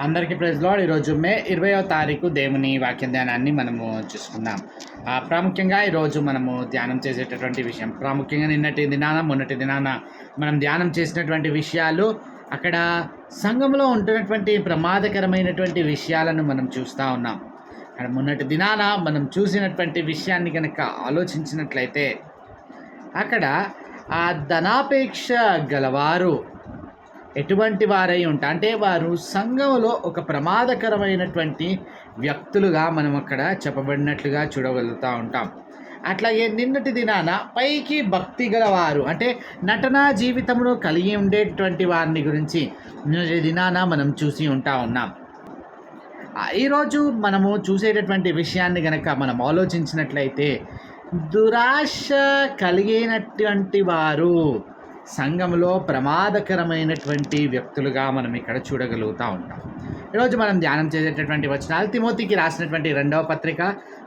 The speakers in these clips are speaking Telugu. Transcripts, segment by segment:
అందరికీ ప్రజలో ఈరోజు మే ఇరవయో తారీఖు దేవుని వాక్య ధ్యానాన్ని మనము చూసుకుందాం. ఆ, ప్రాముఖ్యంగా ఈరోజు మనము ధ్యానం చేసేటటువంటి విషయం. ప్రాముఖ్యంగా నిన్నటి దినాన మొన్నటి దినాన మనం ధ్యానం చేసినటువంటి విషయాలు అక్కడ సంఘంలో ఉంటున్నటువంటి ప్రమాదకరమైనటువంటి విషయాలను మనం చూస్తూ ఉన్నాం. అక్కడ మొన్నటి దినాన మనం చూసినటువంటి విషయాన్ని కనుక ఆలోచించినట్లయితే అక్కడ ఆ ధనాపేక్ష గలవారు ఎటువంటి వారై ఉంటా. అంటే వారు సంఘంలో ఒక ప్రమాదకరమైనటువంటి వ్యక్తులుగా మనం అక్కడ చెప్పబడినట్లుగా చూడగలుగుతూ ఉంటాం. అట్లాగే నిన్నటి దినాన పైకి భక్తి గలవారు అంటే నటనా జీవితంలో కలిగి ఉండేటువంటి వారిని గురించి నిన్నటి దినాన మనం చూసి ఉంటా ఉన్నాం. ఈరోజు మనము చూసేటటువంటి విషయాన్ని గనక మనం ఆలోచించినట్లయితే దురాశ కలిగినటువంటి వారు సంఘంలో ప్రమాదకరమైనటువంటి వ్యక్తులుగా మనం ఇక్కడ చూడగలుగుతూ ఉంటాం. ఈరోజు మనం ధ్యానం చేసేటటువంటి వచనాలు తిమోతికి రాసినటువంటి రెండవ పత్రిక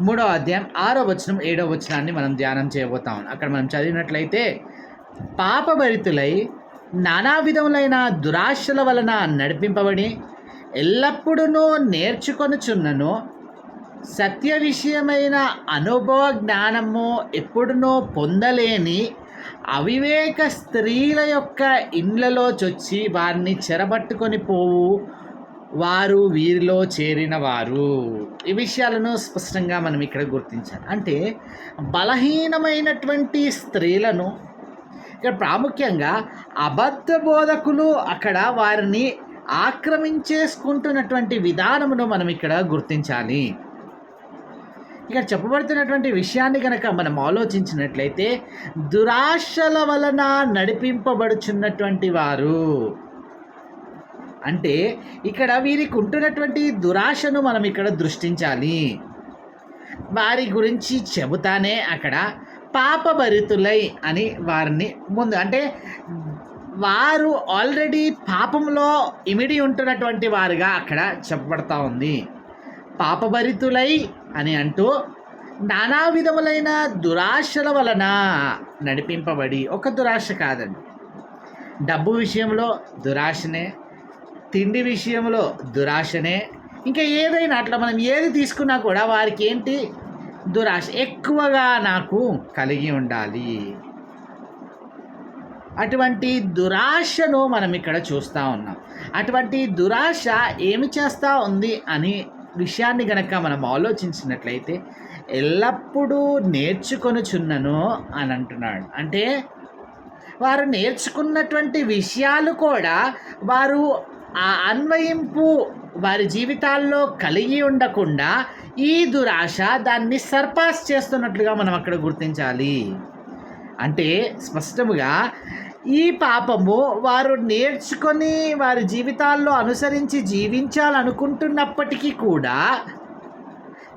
మూడవ అధ్యాయం ఆరో వచనం ఏడవ వచనాన్ని మనం ధ్యానం చేయబోతాం అక్కడ మనం చదివినట్లయితే పాపభరితులై నానా విధములైన దురాశల వలన నడిపింపబడి ఎల్లప్పుడూ నేర్చుకొనుచున్నను. సత్య విషయమైన అనుభవ జ్ఞానము ఎప్పుడునో పొందలేని అవివేక స్త్రీల యొక్క ఇండ్లలో చొచ్చి వారిని చెరబట్టుకొని పోవు. వారు వీరిలో చేరిన వారు ఈ విషయాలను స్పష్టంగా మనం ఇక్కడ గుర్తించాలి. అంటే బలహీనమైనటువంటి స్త్రీలను ఇక్కడ ప్రాముఖ్యంగా అబద్ధ బోధకులు అక్కడ వారిని ఆక్రమించేసుకుంటున్నటువంటి విధానమును మనం ఇక్కడ గుర్తించాలి. ఇక్కడ చెప్పబడుతున్నటువంటి విషయాన్ని కనుక మనం ఆలోచించినట్లయితే దురాశల వలన నడిపింపబడుచున్నటువంటి వారు. అంటే ఇక్కడ వీరికి ఉంటున్నటువంటి దురాశను మనం ఇక్కడ దృష్టించాలి. వారి గురించి చెబుతానే అక్కడ పాపభరితులై అని వారిని ముందు అంటే వారు ఆల్రెడీ పాపంలో ఇమిడి ఉంటున్నటువంటి వారుగా అక్కడ చెప్పబడతా ఉంది. పాపభరితులై అని అంటూ నానా విధములైన దురాశల వలన నడిపింపబడి ఒక దురాశ కాదండి. డబ్బు విషయంలో దురాశనే తిండి విషయంలో దురాశనే ఇంకా ఏదైనా అట్లా మనం ఏది తీసుకున్నా కూడా వారికి ఏంటి? దురాశ ఎక్కువగా నాకు కలిగి ఉండాలి. అటువంటి దురాశను మనం ఇక్కడ చూస్తూ ఉన్నాం. అటువంటి దురాశ ఏమి చేస్తూ ఉంది అని విషయాన్ని గనక మనం ఆలోచించినట్లయితే ఎల్లప్పుడూ నేర్చుకొనుచున్నను అని అంటున్నాడు. అంటే వారు నేర్చుకున్నటువంటి విషయాలు కూడా వారు ఆ అన్వయింపు వారి జీవితాల్లో కలిగి ఉండకుండా ఈ దురాశ దాన్ని సర్పాస్ చేస్తున్నట్లుగా మనం అక్కడ గుర్తించాలి. అంటే స్పష్టముగా ఈ పాపము వారు నేర్చుకొని వారి జీవితాల్లో అనుసరించి జీవించాలనుకుంటున్నప్పటికీ కూడా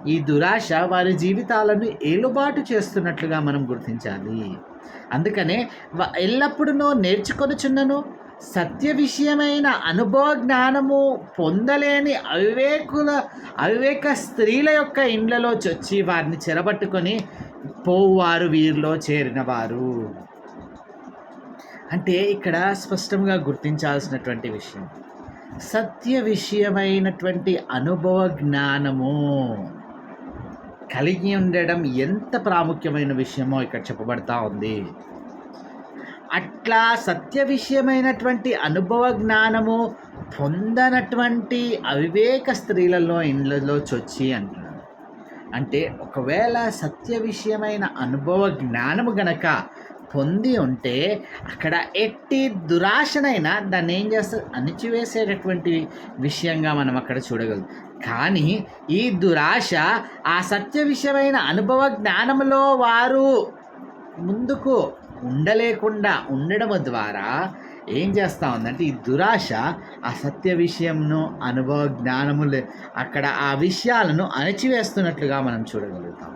ఈ దురాశ వారి జీవితాలను ఏలుబాటు చేస్తున్నట్లుగా మనం గుర్తించాలి. అందుకనే వ- ఎల్లప్పుడూ నేర్చుకొనుచున్నను. సత్య విషయమైన అనుభవ జ్ఞానము పొందలేని అవివేకుల అవివేక స్త్రీల యొక్క ఇండ్లలో చొచ్చి వారిని చెరబట్టుకొని పోవారు వీరిలో చేరినవారు. అంటే ఇక్కడ స్పష్టంగా గుర్తించాల్సినటువంటి విషయం. సత్య విషయమైనటువంటి అనుభవ జ్ఞానము కలిగి ఉండడం ఎంత ప్రాముఖ్యమైన విషయమో ఇక్కడ చెప్పబడతా ఉంది. అట్లా సత్య విషయమైనటువంటి అనుభవ జ్ఞానము పొందనటువంటి అవివేక స్త్రీలలో ఇండ్లలో చొచ్చి అంటున్నాడు. అంటే ఒకవేళ సత్య విషయమైన అనుభవ జ్ఞానము గనక పొంది ఉంటే అక్కడ ఎట్టి దురాశనైనా దాన్ని ఏం చేస్తుంది అణిచివేసేటటువంటి విషయంగా మనం అక్కడ చూడగలం కానీ ఈ దురాశ ఆ సత్య విషయమైన అనుభవ జ్ఞానములో వారు ముందుకు ఉండలేకుండా ఉండడం ద్వారా ఏం చేస్తూ ఉందంటే ఈ దురాశ ఆ సత్య విషయంను అనుభవ జ్ఞానములు అక్కడ ఆ విషయాలను అణచివేస్తున్నట్లుగా మనం చూడగలుగుతాం.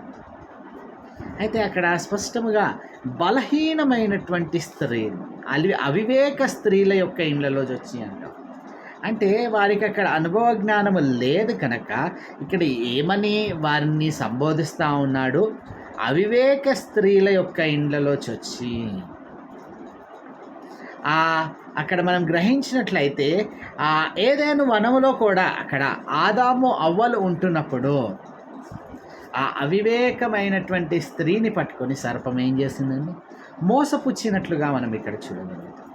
అయితే అక్కడ స్పష్టముగా బలహీనమైనటువంటి స్త్రీలు అవి అవివేక స్త్రీల యొక్క ఇండ్లలో వచ్చి అంటాం. అంటే వారికి అక్కడ అనుభవ జ్ఞానం లేదు కనుక ఇక్కడ ఏమని వారిని సంబోధిస్తూ ఉన్నాడు? అవివేక స్త్రీల యొక్క ఇండ్లలో చొచ్చి. అక్కడ మనం గ్రహించినట్లయితే ఏదైనా వనములో కూడా అక్కడ ఆదాము అవ్వలు ఉంటున్నప్పుడు ఆ అవివేకమైనటువంటి స్త్రీని పట్టుకొని సర్పం ఏం చేసిందండి? మోసపుచ్చినట్లుగా మనం ఇక్కడ చూడగలుగుతాం.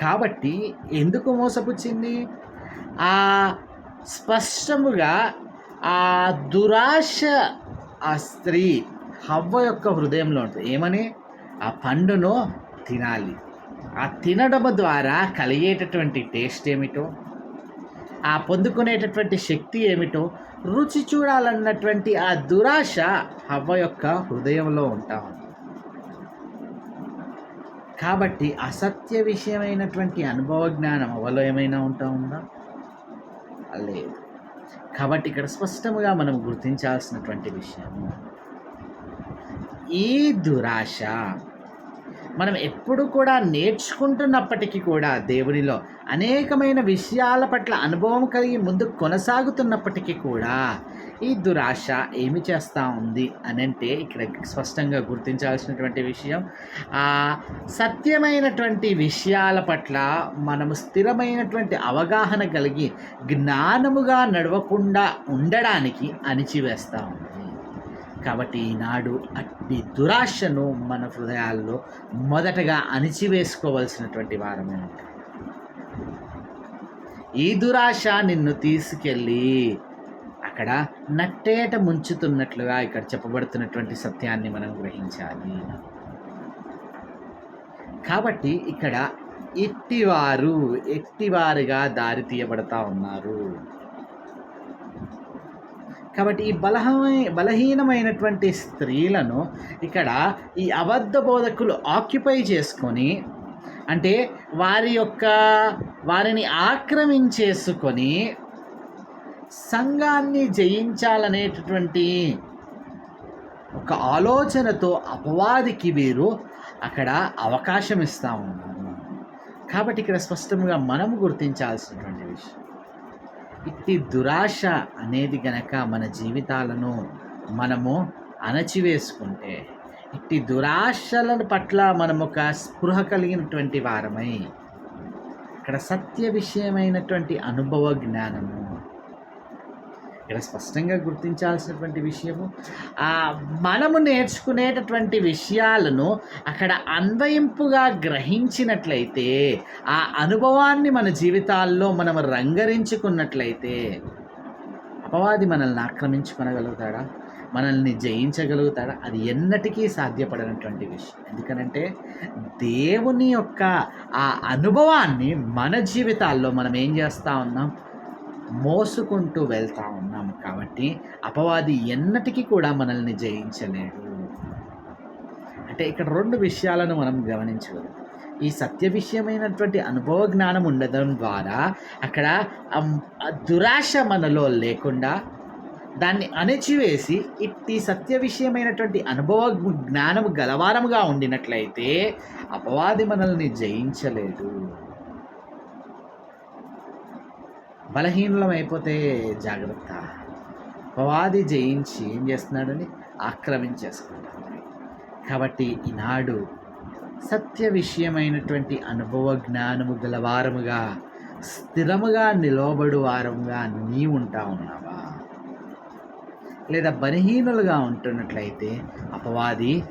కాబట్టి ఎందుకు మోసపుచ్చింది? ఆ స్పష్టముగా ఆ దురాశ ఆ స్త్రీ హవ్వ యొక్క హృదయంలో ఉంటుంది. ఏమని? ఆ పండును తినాలి. ఆ తినడం ద్వారా కలిగేటటువంటి టేస్ట్ ఏమిటో? ఆ పొందుకునేటటువంటి శక్తి ఏమిటో రుచి చూడాలన్నటువంటి ఆ దురాశ హవ్వ యొక్క హృదయంలో ఉంటా ఉంది. కాబట్టి అసత్య విషయమైనటువంటి అనుభవ జ్ఞానం అవలో ఏమైనా ఉంటా ఉందా? లేదు. కాబట్టి ఇక్కడ స్పష్టముగా మనం గుర్తించాల్సినటువంటి విషయం ఈ దురాశ మనం ఎప్పుడు కూడా నేర్చుకుంటున్నప్పటికీ కూడా దేవునిలో అనేకమైన విషయాల పట్ల అనుభవం కలిగి ముందు కొనసాగుతున్నప్పటికీ కూడా ఈ దురాశ ఏమి చేస్తూ ఉంది అనంటే అంటే ఇక్కడ స్పష్టంగా గుర్తించాల్సినటువంటి విషయం సత్యమైనటువంటి విషయాల పట్ల మనము స్థిరమైనటువంటి అవగాహన కలిగి జ్ఞానముగా నడవకుండా ఉండడానికి అణిచివేస్తూ ఉంది. కాబట్టి ఈనాడు అట్టి దురాశను మన హృదయాల్లో మొదటగా అణిచివేసుకోవలసినటువంటి వారమే ఉంటాం ఈ దురాశ నిన్ను తీసుకెళ్ళి అక్కడ నట్టేట ముంచుతున్నట్లుగా ఇక్కడ చెప్పబడుతున్నటువంటి సత్యాన్ని మనం గ్రహించాలి. కాబట్టి ఇక్కడ ఎట్టివారు ఎట్టివారుగా దారి తీయబడతా ఉన్నారు. కాబట్టి ఈ బలహమై బలహీనమైనటువంటి స్త్రీలను ఇక్కడ ఈ అబద్ధ బోధకులు ఆక్యుపై చేసుకొని అంటే వారి యొక్క వారిని ఆక్రమించేసుకొని సంఘాన్ని జయించాలనేటటువంటి ఒక ఆలోచనతో అపవాదికి వీరు అక్కడ అవకాశం ఇస్తూ ఉన్నారు. కాబట్టి ఇక్కడ స్పష్టంగా మనం గుర్తించాల్సినటువంటి విషయం. ఇట్టి దురాశ అనేది గనక మన జీవితాలను మనము అణచివేసుకుంటే ఇట్టి దురాశల పట్ల మనం ఒక స్పృహ కలిగినటువంటి వారమై ఇక్కడ సత్య విషయమైనటువంటి అనుభవ జ్ఞానము ఇక్కడ స్పష్టంగా గుర్తించాల్సినటువంటి విషయము మనము నేర్చుకునేటటువంటి విషయాలను అక్కడ అన్వయింపుగా గ్రహించినట్లయితే ఆ అనుభవాన్ని మన జీవితాల్లో మనం రంగరించుకున్నట్లయితే అపవాది మనల్ని ఆక్రమించుకొనగలుగుతాడా? మనల్ని జయించగలుగుతాడా? అది ఎన్నటికీ సాధ్యపడనటువంటి విషయం. ఎందుకనంటే దేవుని యొక్క ఆ అనుభవాన్ని మన జీవితాల్లో మనం ఏం చేస్తూ ఉన్నాం? మోసుకుంటూ వెళ్తూ ఉన్నాం కాబట్టి అపవాది ఎన్నటికీ కూడా మనల్ని జయించలేడు. అంటే ఇక్కడ రెండు విషయాలను మనం గమనించగలం. ఈ సత్య విషయమైనటువంటి అనుభవ జ్ఞానం ఉండడం ద్వారా అక్కడ దురాశ మనలో లేకుండా దాన్ని అణచివేసి ఇట్టి సత్య విషయమైనటువంటి అనుభవ జ్ఞానము గలవారముగా ఉండినట్లయితే అపవాది మనల్ని జయించలేదు బలహీనలం అయిపోతే జాగ్రత్త. అపవాది జయించి ఏం చేస్తున్నాడని ఆక్రమించేసుకుంటాడు. కాబట్టి ఈనాడు సత్య విషయమైనటువంటి అనుభవ జ్ఞానము గలవారముగా స్థిరముగా నిలవబడు వారముగా నీ ఉంటా ఉన్నావా? లేదా బలహీనులుగా ఉంటున్నట్లయితే అపవాది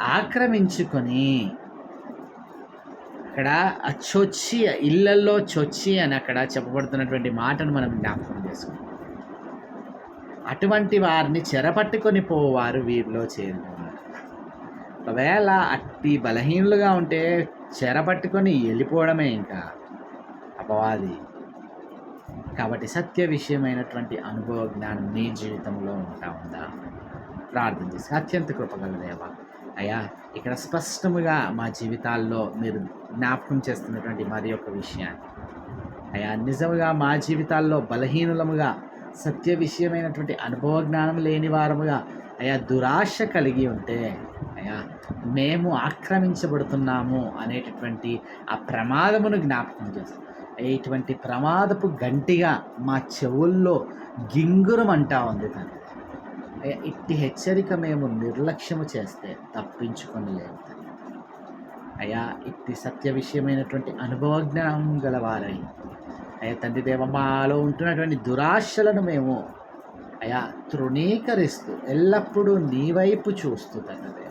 ఆక్రమించుకొని అక్కడ ఆ చొచ్చి ఇళ్ళల్లో చొచ్చి అని అక్కడ చెప్పబడుతున్నటువంటి మాటను మనం జ్ఞాపకం చేసుకుంటాం అటువంటి వారిని చెరపట్టుకొని పోవారు వీరిలో చేరుకున్నారు ఒకవేళ అట్టి బలహీనులుగా ఉంటే చెరపట్టుకొని వెళ్ళిపోవడమే ఇంకా అపవాది. కాబట్టి సత్య విషయమైనటువంటి అనుభవ జ్ఞానం నీ జీవితంలో ఉంటా ఉందా? ప్రార్థన చేసి అత్యంత కృపగల దేవ అయ్యా ఇక్కడ స్పష్టముగా మా జీవితాల్లో మీరు జ్ఞాపకం చేస్తున్నటువంటి మరి యొక్క విషయాన్ని. అయా నిజముగా మా జీవితాల్లో బలహీనులముగా సత్య విషయమైనటువంటి అనుభవ జ్ఞానం లేని వారముగా అయా దురాశ కలిగి ఉంటే అయా మేము ఆక్రమించబడుతున్నాము అనేటటువంటి ఆ ప్రమాదమును జ్ఞాపకం చేస్తాం. ఇటువంటి ప్రమాదపు గంటిగా మా చెవుల్లో గింగురం అంటా ఉంది తను ఇట్టి హెచ్చరిక మేము నిర్లక్ష్యము చేస్తే తప్పించుకొని లేదు అయా ఇట్టి సత్య విషయమైనటువంటి అనుభవజ్ఞానం గలవారై. అయ్యా తండ్రి దేవ మాలో ఉంటున్నటువంటి దురాశలను మేము అయా తృణీకరిస్తూ ఎల్లప్పుడూ నీ వైపు చూస్తూ తండ్రి దేవ.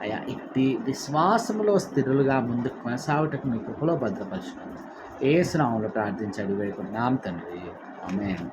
అయా ఇట్టి విశ్వాసములో స్థిరులుగా ముందుకు కొనసాగుటకు మీ కృపలో భద్రపరచుకున్నాను ఏ స్నామంలో ప్రార్థించాడు వేడుకుంటున్నాం తండ్రి. ఆమేన్.